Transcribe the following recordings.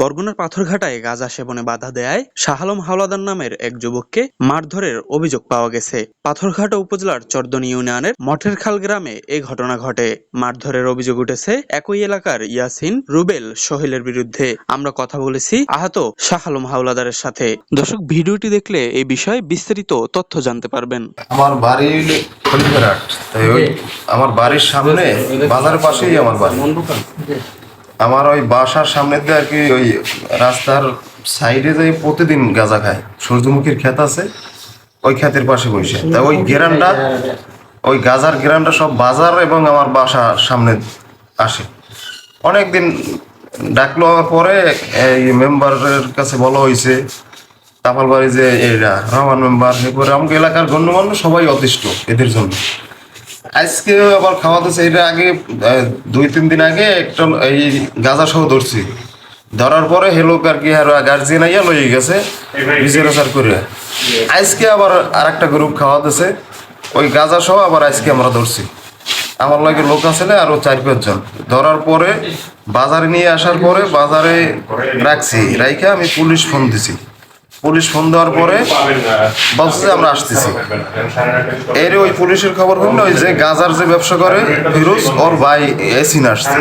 বরগুনার পাথরঘাটায় গাঁজা সেবনে বাধা দেয় শাহ আলম হাওলাদার নামের এক যুবককে মারধরের অভিযোগ পাওয়া গেছে। পাথরঘাটা উপজেলার চর্দন ইউনিয়নের মঠেরখাল গ্রামে এই ঘটনা ঘটে। মারধরের অভিযোগ উঠেছে একই এলাকার ইয়াসিন রুবেল সোহেলের বিরুদ্ধে। আমরা কথা বলেছি আহত শাহ আলম হাওলাদারের সাথে। দর্শক ভিডিওটি দেখলে এই বিষয়ে বিস্তারিত তথ্য জানতে পারবেন। আমার বাড়ি আমার বাড়ির সামনে বাজারের পাশেই আমার বাড়ি। আমার ওই বাসার সামনে দিয়ে আর কি ওই রাস্তার সাইডে যে প্রতিদিন গাঁজা খায়। সূর্যমুখীর ক্ষেত আছে ওই ক্ষেতের পাশে বসে। তা ওই গ্রানটা ওই গাজার গ্রানটা সব বাজার এবং আমার বাসার সামনে আসে। অনেকদিন ডাকলো আমার পরে এই মেম্বারের কাছে বলা হয়েছে তাপাল বাড়ি যে এরা রহমান মেম্বার এরপরে আমাকে এলাকার গণ্যমান্য সবাই অতিষ্ঠ এদের জন্য। আজকে আবার খাওয়া দিচ্ছে এটা আগে দুই, তিন দিন আগে একটা এই গাঁজা সহ ধরছি। ধরার পরে হেলোক আর কি গার্জিয়ান আইয়া লয়ে গেছে বিচারাচার করে আজকে আবার আর একটা গ্রুপ খাওয়া দিছে ওই গাঁজা সহ আবার আজকে আমরা ধরছি। আমার লাগে লোক আছে আরও চার পাঁচজন ধরার পরে বাজারে নিয়ে আসার পরে বাজারে রাখছি, রাইখে আমি পুলিশ ফোন দিছি। পুলিশ ফোন দেওয়ার পরে বলছে যে আমরা আসতেছি। এর ওই পুলিশের খবর হলো ওই যে গাজার যে ব্যবসা করে ফিরোজ ওর ভাই এসিন আসছে।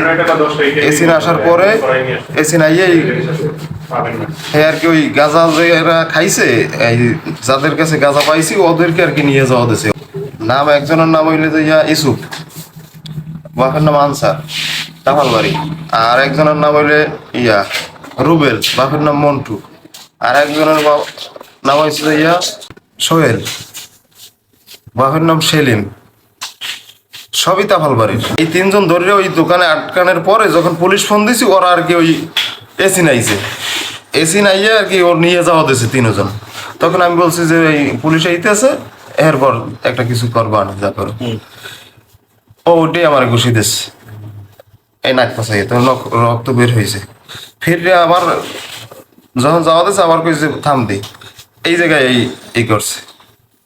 এসিন আসার পরে এসিন আইয়েই হ্যাঁ আর কি ওই গাজা যে এরা খাইছে এই যাদের কাছে গাজা পাইছি ওদেরকে আর কি নিয়ে যাওয়া দিছে। নাম একজনের নাম হইলে যে ইয়া ইসুফ বাপের নাম আনসার টাফাল বাড়ি আর একজনের নাম হইলে ইয়া রুবেল বাপের নাম মন্টু। আর একজনের নাম হয়েছিল ইয়া? সোহেল। বাপের নাম সেলিম। সবই তাফাল বাড়ির। এই তিনজন ধরে ওই দোকানে আটকানোর পরে যখন পুলিশ ফোন দিছি ওরা আর কি ওই এসি নাইছে। এসি নাইয়ে আর কি ওর নিয়ে যাওয়া দিয়েছে তিনজন। তখন আমি বলছি যে এই পুলিশ আইতেছে এরপর একটা কিছু করবা না যা করো। ও ওটাই আমার ঘুষি দিস এই নাক পাশাই রক- রক্ত বের হয়েছে ফিরে আবার যখন যাওয়া দিচ্ছে আবার কইছে থাম দি এই জায়গায় এই এই করছে।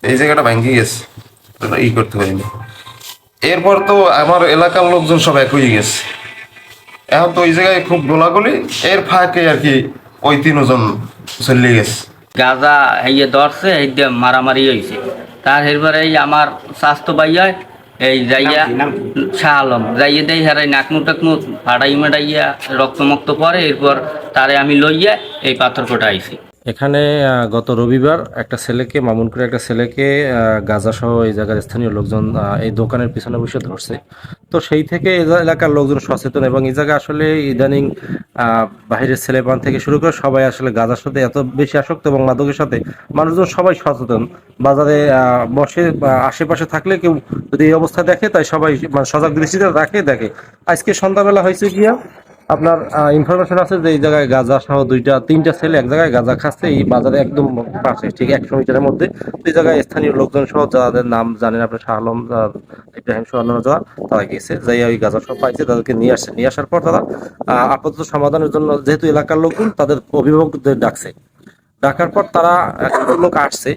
এই জায়গাটা ভাঙ্গি গেছে। ই করতে পারিনি। এরপর তো আমার এলাকার লোকজন সব এক হয়ে গেছে। এখন তো ওই জায়গায় খুব গোলাগুলি। এর ফাঁকে আর কি ওই তিনজন চলে গেছে। গাজা ইয়ে ধরছে এই দিয়ে মারামারি হয়েছে তার এরপরে এই আমার স্বাস্থ্য বাইয়া এই যাইয়া শাহ আলম। যাইয়ে দেই হারাই নাকনু টাকনু ফাটাই মেটাইয়া রক্তমক্ত পরে এরপর তারে আমি লইয়া এই পাথর কোটা আইছি এখানে গত রবিবার একটা ছেলেকে, মামুন করে একটা ছেলেকে গাজা সহ এই জায়গার স্থানীয় লোকজন এই দোকানের পিছনে বসে ধরছে। তো সেই থেকে এলাকার লোকজন সচেতন এবং এই জায়গায় আসলে ইদানিং বাহিরের ছেলেপান থেকে শুরু করে সবাই আসলে গাজার সাথে এত বেশি আসক্ত এবং মাদকের সাথে মানুষজন সবাই সচেতন। বাজারে বসে আশেপাশে থাকলে কেউ যদি এই অবস্থা দেখে, তাই সবাই মানে সজাগ দৃষ্টিতে রাখে, দেখে। আজকে সন্ধ্যাবেলা হয়েছে গিয়া আপনার ইনফরমেশন আছে যে এই জায়গায় গাঁজা সহ দুইটা, তিনটা ছেলে এক জায়গায় গাঁজা খাচ্ছে, এই বাজারে একদম পাশে, ঠিক একশো মিটারের মধ্যে। এই জায়গায় স্থানীয় লোকজন সহ যাদের নাম জানেন আপনি, শাহ আলম ইব্রাহিম সহ অন্যান্য যারা তারা গেছে, যাই ওই গাঁজা সহ পাইছে, তাদেরকে নিয়ে আসছে। নিয়ে আসার পর তারা আপাতত সমাধানের জন্য, যেহেতু এলাকার লোকজন, তাদের অভিভাবকদের ডাকছে। ডাকার পর তারা লোক আসছে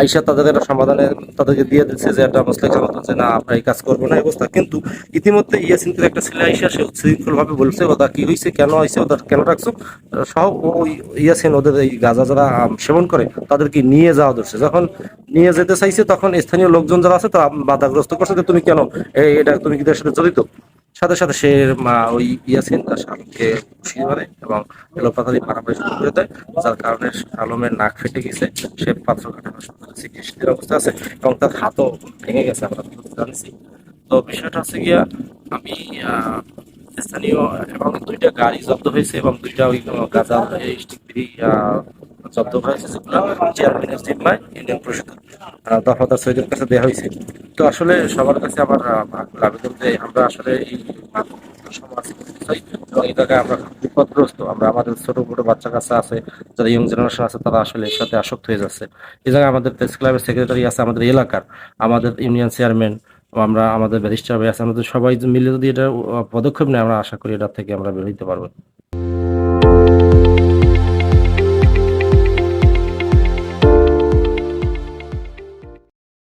আইসা তাদের একটা সমাধানে তাদেরকে দিয়ে দিচ্ছে যে একটা মুসলিম মতো যে না, আমরা এই কাজ করব না অবস্থা। কিন্তু ইতিমধ্যে ইয়াসিনকে একটা ছেলে আইসা, সে উচ্ছৃঙ্খল ভাবে বলছে ওটা কি হয়েছে কেন হয়েছে ওদের কেন রাখছো? সব ওই ইয়াসিন, ওদের এই গাঁজা যারা সেবন করে, তাদেরকে নিয়ে যাওয়া ধরছে। যখন নিয়ে যেতে চাইছে, তখন স্থানীয় লোকজন যারা আছে, তারা বাধাগ্রস্ত করছে যে, তুমি কেন? এটা তুমি কি সাথে জড়িত? সাথে সাথে সে ওই ইয়াসিন তার শালমকে ঘুষিয়ে মারে এবং এলোপাতারি মারামারি শুরু করে দেয়, যার কারণে শালমের নাক ফেটে গেছে, সে পাত্র কাটা হাসপাতালে চিকিৎসিতের অবস্থা আছে এবং তার হাতও ভেঙে গেছে, আমরা জানছি। তো বিষয়টা হচ্ছে গিয়া, আমি স্থানীয়, এবং দুইটা গাড়ি জব্দ হয়েছে এবং দুইটা ওই, গাজা স্টিক জব্দ কাছে দেওয়া হয়েছে। তো আসলে সবার কাছে আমার আবেদন যে আমরা আসলে এই আমাদের যারা জেনারেশন আছে, তারা আসলে আসক্ত হয়ে যাচ্ছে। এই আমাদের প্রেস ক্লাবের সেক্রেটারি আছে আমাদের এলাকার, আমাদের ইউনিয়ন চেয়ারম্যান আমরা আমাদের ব্যারিস্টার আছে, আমাদের সবাই মিলে যদি এটা পদক্ষেপ নেয়, আমরা আশা করি এটা থেকে আমরা বের হইতে পারব।